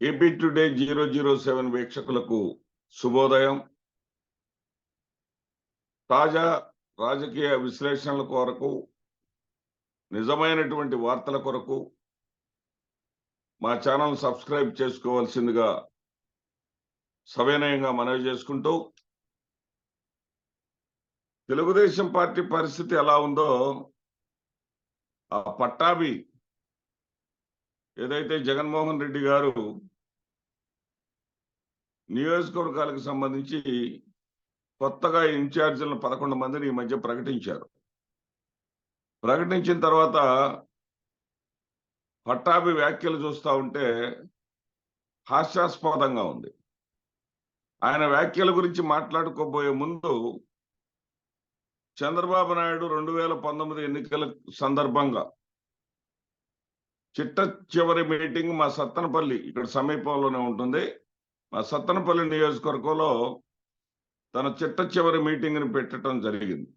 AP Today zero zero seven వీక్షకులకు శుభోదయం. తాజా రాజకీయ విశ్లేషణల కొరకు నిజమైనటువంటి వార్తల కొరకు మా ఛానల్ సబ్స్క్రైబ్ చేసుకోవాల్సిందిగా సవినయంగా మనవి చేసుకుంటూ తెలుగుదేశం పార్టీ పరిస్థితి ఎలా ఉందో ఆ పట్టాభి ఏదైతే జగన్మోహన్ రెడ్డి గారు నియోజకవర్గాలకు సంబంధించి కొత్తగా ఇన్ఛార్జీలను పదకొండు మందిని ఈ మధ్య ప్రకటించారు. ప్రకటించిన తర్వాత పట్టాభి వ్యాఖ్యలు చూస్తూ ఉంటే హాస్యాస్పదంగా ఉంది. ఆయన వ్యాఖ్యల గురించి మాట్లాడుకోబోయే ముందు చంద్రబాబు నాయుడు రెండు వేల పంతొమ్మిది ఎన్నికల సందర్భంగా చిట్ట చివరి మీటింగ్ మా సత్తనపల్లి ఇక్కడ సమీపంలోనే ఉంటుంది. మా సత్తనపల్లి నియోజకవర్గంలో తన చిట్ట చివరి మీటింగ్ని పెట్టడం జరిగింది.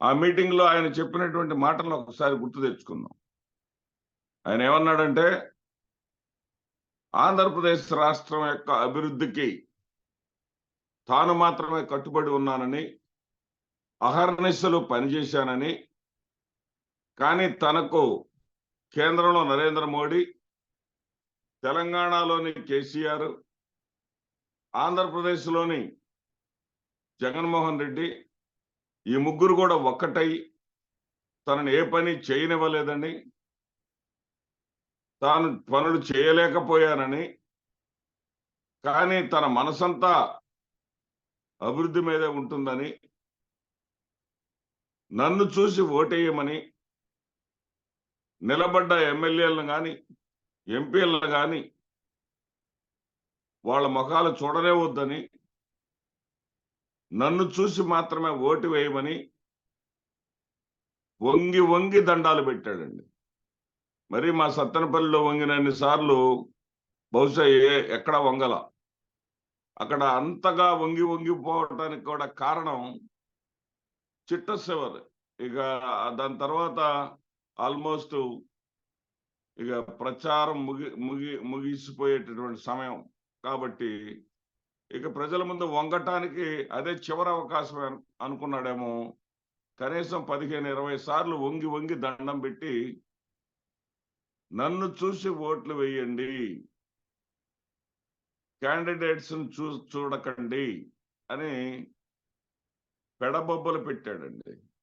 ఆ మీటింగ్లో ఆయన చెప్పినటువంటి మాటలను ఒకసారి గుర్తు తెచ్చుకుందాం. ఆయన ఏమన్నాడంటే ఆంధ్రప్రదేశ్ రాష్ట్రం యొక్క అభివృద్ధికి తాను మాత్రమే కట్టుబడి ఉన్నానని అహర్నిశలు పనిచేశానని కానీ తనకు కేంద్రంలో నరేంద్ర మోడీ తెలంగాణలోని కేసీఆర్ ఆంధ్రప్రదేశ్లోని జగన్మోహన్ రెడ్డి ఈ ముగ్గురు కూడా ఒక్కటై తనని ఏ పని చేయనివ్వలేదని తాను పనులు చేయలేకపోయానని కానీ తన మనసంతా అభివృద్ధి మీదే ఉంటుందని నన్ను చూసి ఓటేయమని నిలబడ్డ ఎమ్మెల్యేలను కానీ ఎంపీలను కానీ వాళ్ళ ముఖాలు చూడనే వద్దని నన్ను చూసి మాత్రమే ఓటు వేయమని వంగి వంగి దండాలు పెట్టాడండి. మరి మా సత్తెనపల్లిలో వంగినన్ని సార్లు బహుశా ఏ ఎక్కడ వంగల. అక్కడ అంతగా వంగి వంగిపోవటానికి కూడా కారణం చిట్ట శివర్ ఇక దాని తర్వాత ఆల్మోస్ట్ ఇక ప్రచారం ముగి ముగి ముగిసిపోయేటటువంటి సమయం. కాబట్టి ఇక ప్రజల ముందు వంగటానికి అదే చివరి అవకాశం అనుకున్నాడేమో. కనీసం పదిహేను ఇరవై సార్లు వంగి వంగి దండం పెట్టి నన్ను చూసి ఓట్లు వేయండి. క్యాండిడేట్స్ చూ చూడకండి. అని పెడబొబ్బలు పెట్టాడండి.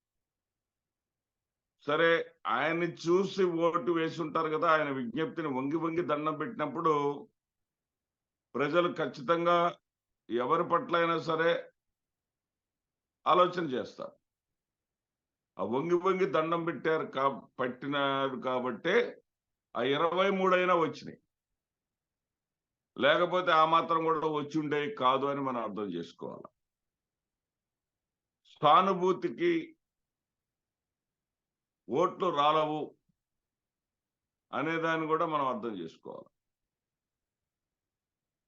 సరే ఆయన్ని చూసి ఓటు వేసి ఉంటారు కదా ఆయన విజ్ఞప్తిని వంగి వంగి దండం పెట్టినప్పుడు ప్రజలు ఖచ్చితంగా ఎవరి పట్ల అయినా సరే ఆలోచన చేస్తారు. ఆ వంగి వంగి దండం పెట్టారు కా పట్టినారు కాబట్టే ఆ ఇరవై మూడైనా వచ్చినాయి. లేకపోతే ఆ మాత్రం కూడా వచ్చి ఉండేవి కాదు అని మనం అర్థం చేసుకోవాలి. సానుభూతికి ఓట్లు రాలవు అనేదాన్ని కూడా మనం అర్థం చేసుకోవాలి.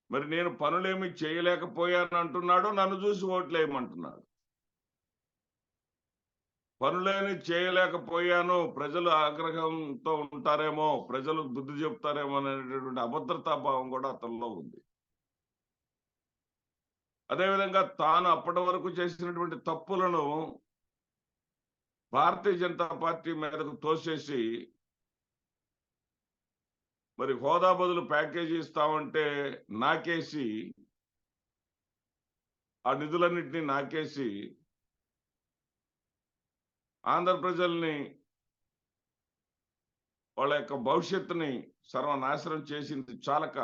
మరి నేను పనులేమి చేయలేకపోయాను అంటున్నాడు నన్ను చూసి ఓట్లు వేయమంటున్నాడు పనులేమి చేయలేకపోయాను ప్రజలు ఆగ్రహంతో ఉంటారేమో ప్రజలు బుద్ధి చెప్తారేమో అనేటటువంటి అభద్రతా భావం కూడా అతనిలో ఉంది. అదేవిధంగా తాను అప్పటి వరకు చేసినటువంటి తప్పులను భారతీయ జనతా పార్టీ మీదకు తోసేసి మరి హోదా బదులు ప్యాకేజీ ఇస్తామంటే నాకేసి ఆ నిధులన్నింటినీ నాకేసి ఆంధ్ర ప్రజల్ని వాళ్ళ యొక్క భవిష్యత్తుని సర్వనాశనం చేసింది చాలక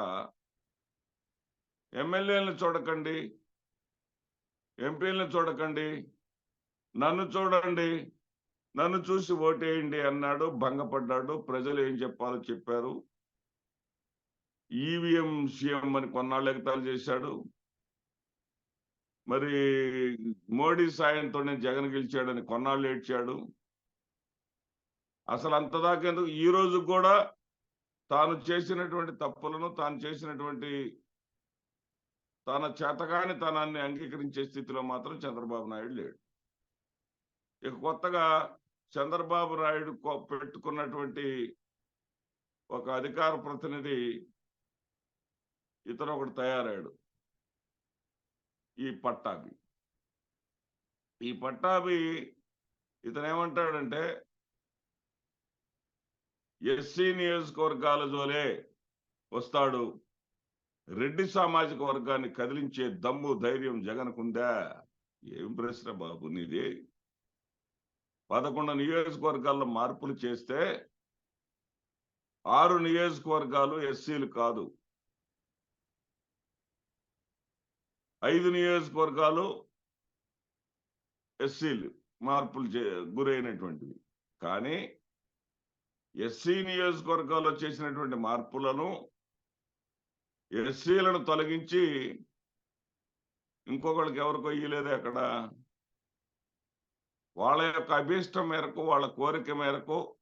ఎమ్మెల్యేలను చూడకండి ఎంపీలను చూడకండి నన్ను చూడండి. నన్ను చూసి ఓటేయండి అన్నాడు భంగపడ్డాడు. ప్రజలు ఏం చెప్పాలో చెప్పారు. ఈవీఎం సీఎం అని కొన్నాళ్ళు ఎగతాలు చేశాడు. మరి మోడీ సాయంతోనే జగన్ గెలిచాడని కొన్నాళ్ళు ఏడ్చాడు. అసలు అంతదాకెందుకు ఈ రోజు కూడా తాను చేసినటువంటి తప్పులను తాను చేసినటువంటి తన చేతగాని తనాన్ని అంగీకరించే స్థితిలో మాత్రం చంద్రబాబు నాయుడు లేడు. ఇక కొత్తగా చంద్రబాబు నాయుడు పెట్టుకున్నటువంటి ఒక అధికార ప్రతినిధి ఇతను ఒకడు తయారాడు ఈ పట్టాభి. ఈ పట్టాభి ఇతను ఏమంటాడంటే ఎస్సీ నియోజకవర్గాల జోలే వస్తాడు. రెడ్డి సామాజిక వర్గాన్ని కదిలించే దమ్ము ధైర్యం జగన్కుందా? ఏం ప్రశ్న బాబు నీది? పదకొండు నియోజకవర్గాల్లో మార్పులు చేస్తే ఆరు నియోజకవర్గాలు ఎస్సీలు కాదు. ఐదు నియోజకవర్గాలు ఎస్సీలు మార్పులు చే- గురైనటువంటివి. కానీ ఎస్సీ నియోజకవర్గాల్లో చేసినటువంటి మార్పులను ఎస్సీలను తొలగించి ఇంకొకళ్ళకి ఎవరికో ఇయ్యలేదే అక్కడ. వాళ్ళ యొక్క అభీష్టం మేరకు వాళ్ళ కోరిక మేరకు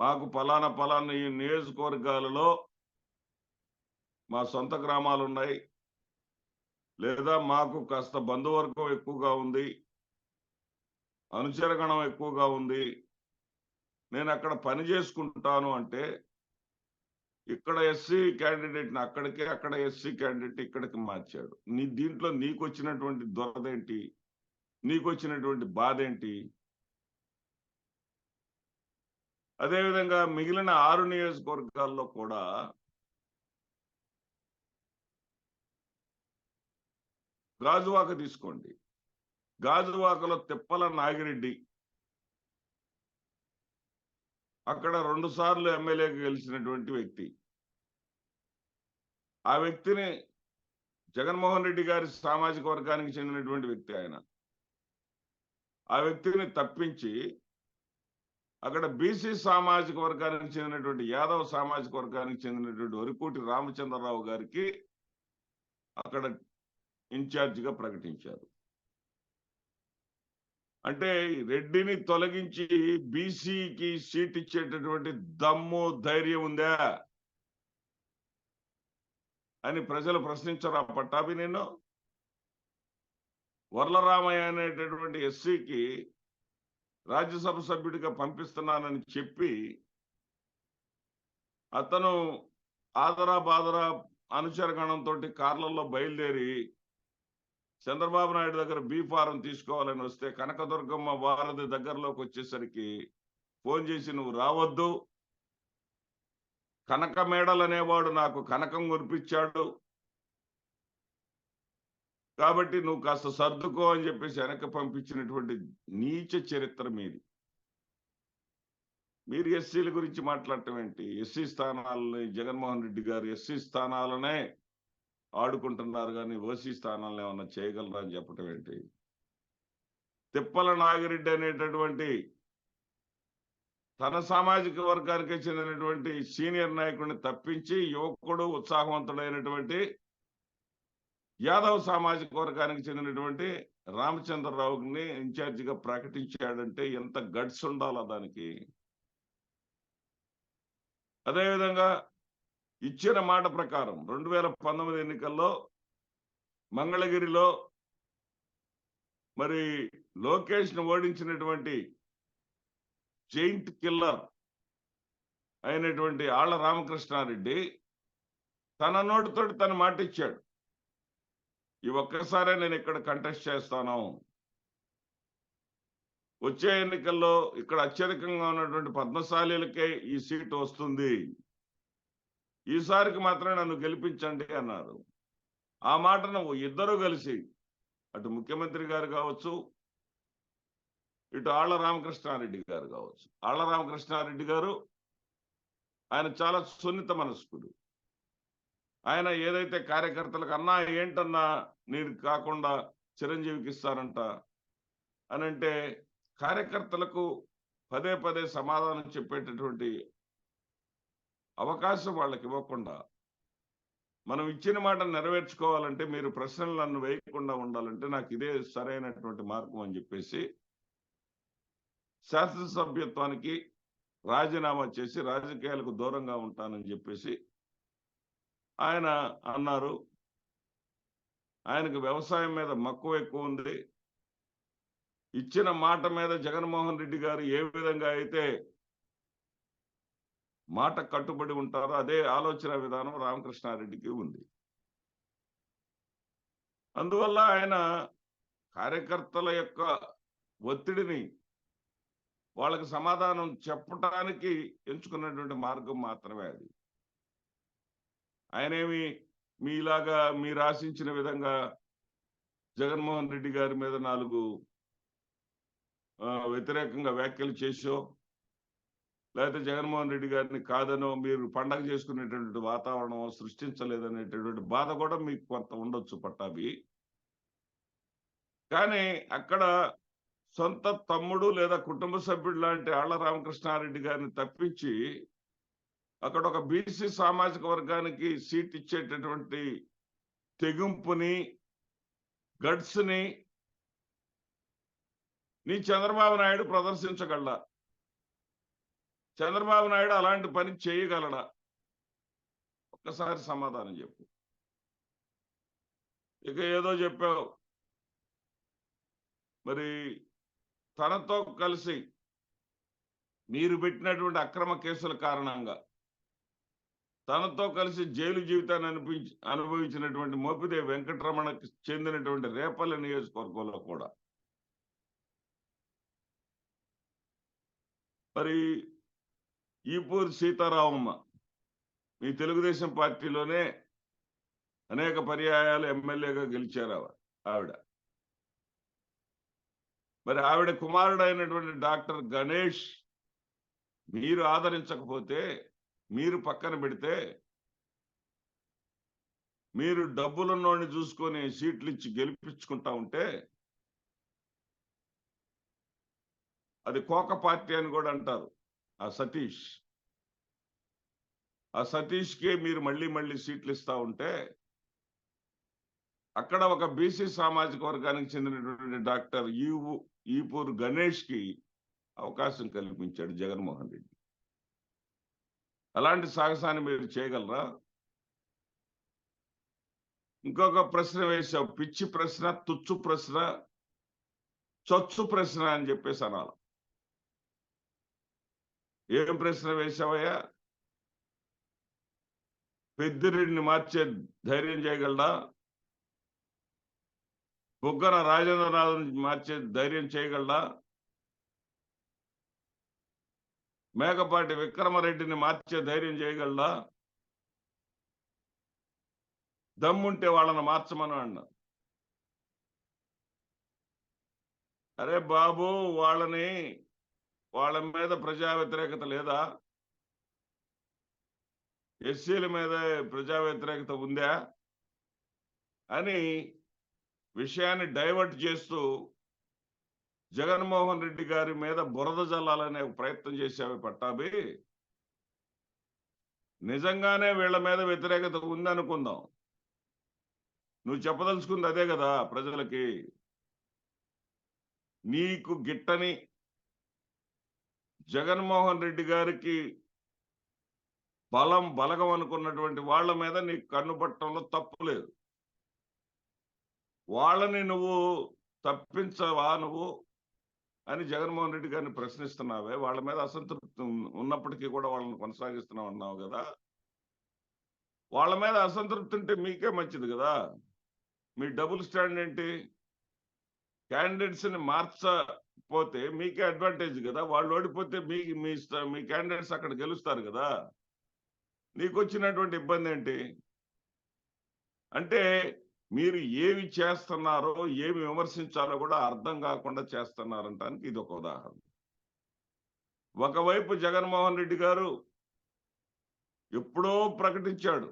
మాకు పలానా పలానా ఈ నియోజకవర్గాలలో మా సొంత గ్రామాలు ఉన్నాయి. లేదా మాకు కాస్త బంధువర్గం ఎక్కువగా ఉంది. అనుచరగణం ఎక్కువగా ఉంది. నేను అక్కడ పని చేసుకుంటాను అంటే ఇక్కడ ఎస్సీ క్యాండిడేట్ని అక్కడికి అక్కడ ఎస్సీ క్యాండిడేట్ ఇక్కడికి మార్చాడు. నీ దీంట్లో నీకు వచ్చినటువంటి దొరదేంటి నీకు వచ్చినటువంటి బాధ ఏంటి అదేవిధంగా మిగిలిన ఆరు నియోజకవర్గాల్లో కూడా గాజువాక తీసుకోండి. గాజువాకలో తిప్పల నాగిరెడ్డి అక్కడ రెండు సార్లు ఎమ్మెల్యేగా గెలిచినటువంటి వ్యక్తి. ఆ వ్యక్తిని జగన్మోహన్ రెడ్డి గారి సామాజిక వర్గానికి చెందినటువంటి వ్యక్తి ఆయన. ఆ వ్యక్తిని తప్పించి అక్కడ బీసీ సామాజిక వర్గానికి చెందినటువంటి యాదవ్ సామాజిక వర్గానికి చెందినటువంటి వరికోటి రామచంద్రరావు గారికి అక్కడ ఇన్ఛార్జిగా ప్రకటించారు. అంటే రెడ్డిని తొలగించి బీసీకి సీట్ ఇచ్చేటటువంటి దమ్ము ధైర్యం ఉందా? అని ప్రజలు ప్రశ్నించరు ఆ పట్టాభి నేను వర్లరామయ్య అనేటటువంటి ఎస్సీకి రాజ్యసభ సభ్యుడిగా పంపిస్తున్నానని చెప్పి అతను ఆదరా బాదరా అనుచరగణంతో కార్లలో బయలుదేరి చంద్రబాబు నాయుడు దగ్గర బీ ఫారం తీసుకోవాలని వస్తే కనకదుర్గమ్మ వారధి దగ్గరలోకి వచ్చేసరికి ఫోన్ చేసి నువ్వు రావద్దు. కనక మేడలనేవాడు నాకు కనకం కురిపించాడు కాబట్టి నువ్వు కాస్త సర్దుకో అని చెప్పేసి వెనక్కి పంపించినటువంటి నీచ చరిత్ర మీది. మీరు ఎస్సీల గురించి మాట్లాడటం ఏంటి? ఎస్సీ స్థానాలని జగన్మోహన్ రెడ్డి గారు ఎస్సీ స్థానాలనే ఆడుకుంటున్నారు కానీ ఓసీ స్థానాలను ఏమన్నా చేయగలరా అని చెప్పటం ఏంటి? తిప్పల నాగిరెడ్డి అనేటటువంటి తన సామాజిక వర్గానికి చెందినటువంటి సీనియర్ నాయకుడిని తప్పించి యువకుడు ఉత్సాహవంతుడైనటువంటి యాదవ్ సామాజిక వర్గానికి చెందినటువంటి రామచంద్రరావుని ఇన్ఛార్జిగా ప్రకటించాడంటే ఎంత గడ్స్ ఉండాలా దానికి? అదేవిధంగా ఇచ్చిన మాట ప్రకారం రెండు వేల పంతొమ్మిది ఎన్నికల్లో మంగళగిరిలో మరి లోకేష్ను ఓడించినటువంటి జైంట్ కిల్లర్ అయినటువంటి ఆళ్ళ రామకృష్ణారెడ్డి తన నోటితోటి తన మాట ఇచ్చాడు ఈ ఒక్కసారే నేను ఇక్కడ కంటెస్ట్ చేస్తాను. వచ్చే ఎన్నికల్లో ఇక్కడ అత్యధికంగా ఉన్నటువంటి పద్మశాలీలకే ఈ సీటు వస్తుంది. ఈసారికి మాత్రమే నన్ను గెలిపించండి అన్నారు. ఆ మాటను ఇద్దరూ కలిసి అటు ముఖ్యమంత్రి గారు కావచ్చు ఇటు ఆళ్ళ రామకృష్ణారెడ్డి గారు కావచ్చు. ఆళ్ళ రామకృష్ణారెడ్డి గారు ఆయన చాలా సున్నిత మనస్కుడు. ఆయన ఏదైతే కార్యకర్తలకు అన్నా ఏంటన్నా నీరు కాకుండా చిరంజీవికి ఇస్తారంట అని అంటే కార్యకర్తలకు పదే పదే సమాధానం చెప్పేటటువంటి అవకాశం వాళ్ళకి ఇవ్వకుండా మనం ఇచ్చిన మాట నెరవేర్చుకోవాలంటే మీరు ప్రశ్నలు నన్ను వేయకుండా ఉండాలంటే నాకు ఇదే సరైనటువంటి మార్గం అని చెప్పేసి శాసనసభ్యత్వానికి రాజీనామా చేసి రాజకీయాలకు దూరంగా ఉంటానని చెప్పేసి ఆయన అన్నారు ఆయనకు వ్యవసాయం మీద మక్కువ ఎక్కువ ఉంది. ఇచ్చిన మాట మీద జగన్మోహన్ రెడ్డి గారు ఏ విధంగా అయితే మాట కట్టుబడి ఉంటారో అదే ఆలోచన విధానం రామకృష్ణారెడ్డికి ఉంది. అందువల్ల ఆయన కార్యకర్తల యొక్క ఒత్తిడిని వాళ్ళకి సమాధానం చెప్పటానికి ఎంచుకున్నటువంటి మార్గం మాత్రమే అది. ఆయనేమి మీలాగా మీరు ఆశించిన విధంగా జగన్మోహన్ రెడ్డి గారి మీద నాలుగు వ్యతిరేకంగా వ్యాఖ్యలు చేసో లేకపోతే జగన్మోహన్ రెడ్డి గారిని కాదనో మీరు పండగ చేసుకునేటటువంటి వాతావరణం సృష్టించలేదనేటటువంటి బాధ కూడా మీకు కొంత ఉండొచ్చు పట్టాభి. కానీ అక్కడ సొంత తమ్ముడు లేదా కుటుంబ సభ్యుడు లాంటి ఆళ్ళ రామకృష్ణారెడ్డి గారిని తప్పించి అక్కడ ఒక బీసీ సామాజిక వర్గానికి సీట్ ఇచ్చేటటువంటి తెగింపుని గడ్స్ని నీ చంద్రబాబు నాయుడు ప్రదర్శించగలడా? చంద్రబాబు నాయుడు అలాంటి పని చేయగలడా? ఒక్కసారి సమాధానం చెప్పు. ఇక ఏదో చెప్పావు. మరి తనతో కలిసి మీరు పెట్టినటువంటి అక్రమ కేసుల కారణంగా తనతో కలిసి జైలు జీవితాన్ని అనిపించి అనుభవించినటువంటి మోపిదేవి వెంకటరమణకి చెందినటువంటి రేపల్లి నియోజకవర్గంలో కూడా. మరి ఈపూర్ సీతారామమ్మ మీ తెలుగుదేశం పార్టీలోనే అనేక పర్యాయాలు ఎమ్మెల్యేగా గెలిచారు ఆవిడ. మరి ఆవిడ కుమారుడైనటువంటి డాక్టర్ గణేష్ మీరు ఆదరించకపోతే మీరు పక్కన పెడితే మీరు డబ్బులున్నోడిని చూసుకొని సీట్లు ఇచ్చి గెలిపించుకుంటా ఉంటే అది కోక పార్టీ అని కూడా అంటారు. ఆ సతీష్. ఆ సతీష్కే మీరు మళ్ళీ మళ్ళీ సీట్లు ఇస్తూ ఉంటే అక్కడ ఒక బీసీ సామాజిక వర్గానికి చెందినటువంటి డాక్టర్ ఈవు ఈపూర్ గణేష్కి అవకాశం కల్పించాడు జగన్మోహన్ రెడ్డి. అలాంటి సాహసాన్ని మీరు చేయగలరా? ఇంకొక ప్రశ్న వేశావు. పిచ్చి ప్రశ్న తుచ్చు ప్రశ్న చొచ్చు ప్రశ్న అని చెప్పేసి అనాల. ఏం ప్రశ్న వేశావయ్యా? పెద్దిరెడ్డిని మార్చే ధైర్యం చేయగలడా? బుగ్గన రాజేంద్రనాథ్ మార్చే ధైర్యం చేయగలడా? మేకపాటి విక్రమరెడ్డిని మార్చే ధైర్యం చేయగలడా? దమ్ముంటే వాళ్ళని మార్చమని అన్నా. అరే బాబు వాళ్ళని వాళ్ళ మీద ప్రజా వ్యతిరేకత లేదా? ఎస్సీల మీద ప్రజా వ్యతిరేకత ఉందా? అని విషయాన్ని డైవర్ట్ చేస్తూ జగన్మోహన్ రెడ్డి గారి మీద బురద జల్లాలనే ప్రయత్నం చేశావి పట్టాభి. నిజంగానే వీళ్ళ మీద వ్యతిరేకత ఉందనుకుందాం. నువ్వు చెప్పదలుచుకుంది అదే కదా ప్రజలకి. నీకు గిట్టని జగన్మోహన్ రెడ్డి గారికి బలం బలగం అనుకున్నటువంటి వాళ్ళ మీద నీకు కన్నుపట్టడంలో తప్పు లేదు. వాళ్ళని నువ్వు తప్పించవా నువ్వు? అని జగన్మోహన్ రెడ్డి గారిని ప్రశ్నిస్తున్నావే వాళ్ళ మీద అసంతృప్తి ఉన్నప్పటికీ కూడా వాళ్ళని కొనసాగిస్తున్నావు అన్నావు కదా. వాళ్ళ మీద అసంతృప్తి ఉంటే మీకే మంచిది కదా. మీ డబుల్ స్టాండ్ ఏంటి? క్యాండిడేట్స్ని మార్చపోతే మీకే అడ్వాంటేజ్ కదా. వాళ్ళు ఓడిపోతే మీ మీ మీ క్యాండిడేట్స్ అక్కడ గెలుస్తారు కదా. నీకు వచ్చినటువంటి ఇబ్బంది ఏంటి అంటే మీరు ఏమి చేస్తున్నారో ఏమి విమర్శించాలో కూడా అర్థం కాకుండా చేస్తున్నారంటానికి ఇది ఒక ఉదాహరణ. ఒకవైపు జగన్మోహన్ రెడ్డి గారు ఎప్పుడో ప్రకటించాడు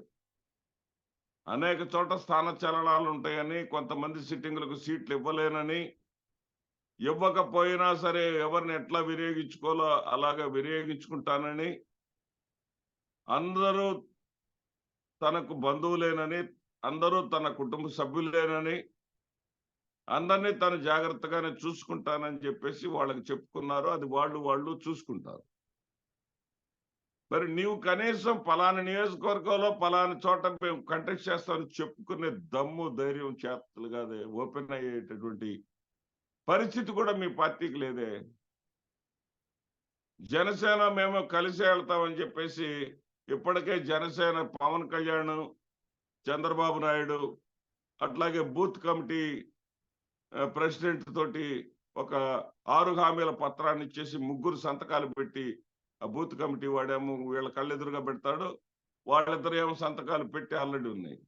అనేక చోట స్థాన చలనాలు ఉంటాయని కొంతమంది సిట్టింగులకు సీట్లు ఇవ్వలేనని ఇవ్వకపోయినా సరే ఎవరిని ఎట్లా వినియోగించుకోవాలో అలాగా వినియోగించుకుంటానని అందరూ తనకు బంధువులేనని అందరూ తన కుటుంబ సభ్యులేనని అందరినీ తను జాగ్రత్తగానే చూసుకుంటానని చెప్పేసి వాళ్ళకి చెప్పుకున్నారు. అది వాళ్ళు వాళ్ళు చూసుకుంటారు. మరి నీవు కనీసం పలానా నియోజకవర్గంలో పలానా చోట మేము కంటెక్ట్ చేస్తామని చెప్పుకునే దమ్ము ధైర్యం చేతలు కాదే ఓపెన్ అయ్యేటటువంటి పరిస్థితి కూడా మీ పార్టీకి లేదే. జనసేన మేము కలిసి వెళ్తామని చెప్పేసి ఇప్పటికే జనసేన పవన్ కళ్యాణ్ చంద్రబాబు నాయుడు అట్లాగే బూత్ కమిటీ ప్రెసిడెంట్ తోటి ఒక ఆరు హామీల పత్రాన్ని ఇచ్చేసి ముగ్గురు సంతకాలు పెట్టి ఆ బూత్ కమిటీ వాడేమో వీళ్ళ కళ్ళెదురుగా పెడతాడు. వాళ్ళిద్దరు ఏమో సంతకాలు పెట్టి ఆల్రెడీ ఉన్నాయి.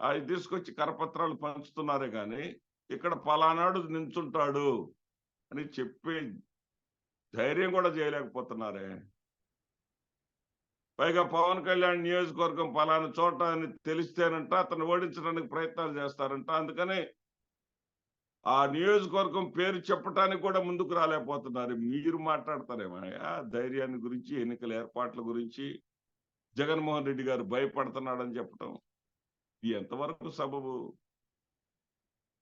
అవి తీసుకొచ్చి కరపత్రాలు పంచుతున్నారే కానీ ఇక్కడ పలానాడు నించుంటాడు అని చెప్పే ధైర్యం కూడా చేయలేకపోతున్నారే. పైగా పవన్ కళ్యాణ్ నియోజకవర్గం పలానా చోట అని తెలిస్తేనంట అతను ఓడించడానికి ప్రయత్నాలు చేస్తారంట. అందుకని ఆ నియోజకవర్గం పేరు చెప్పటానికి కూడా ముందుకు రాలేకపోతున్నారు. మీరు మాట్లాడతారేమయ్యా ధైర్యాన్ని గురించి ఎన్నికల ఏర్పాట్ల గురించి జగన్మోహన్ రెడ్డి గారు భయపడుతున్నాడని చెప్పటం. ఇది ఎంతవరకు సబబు?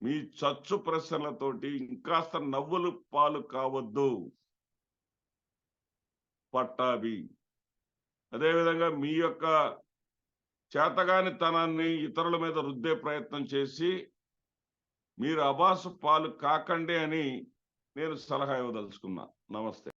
మీ చచ్చు ప్రశ్నలతోటి ఇంకాస్త నవ్వులు పాలు కావద్దు. పట్టాభి. అదేవిధంగా మీ యొక్క చేతగానితనాన్ని ఇతరుల మీద రుద్దే ప్రయత్నం చేసి మీరు అబాసు పాలు కాకండి అని నేను సలహా ఇవ్వదలుచుకున్నా. నమస్తే.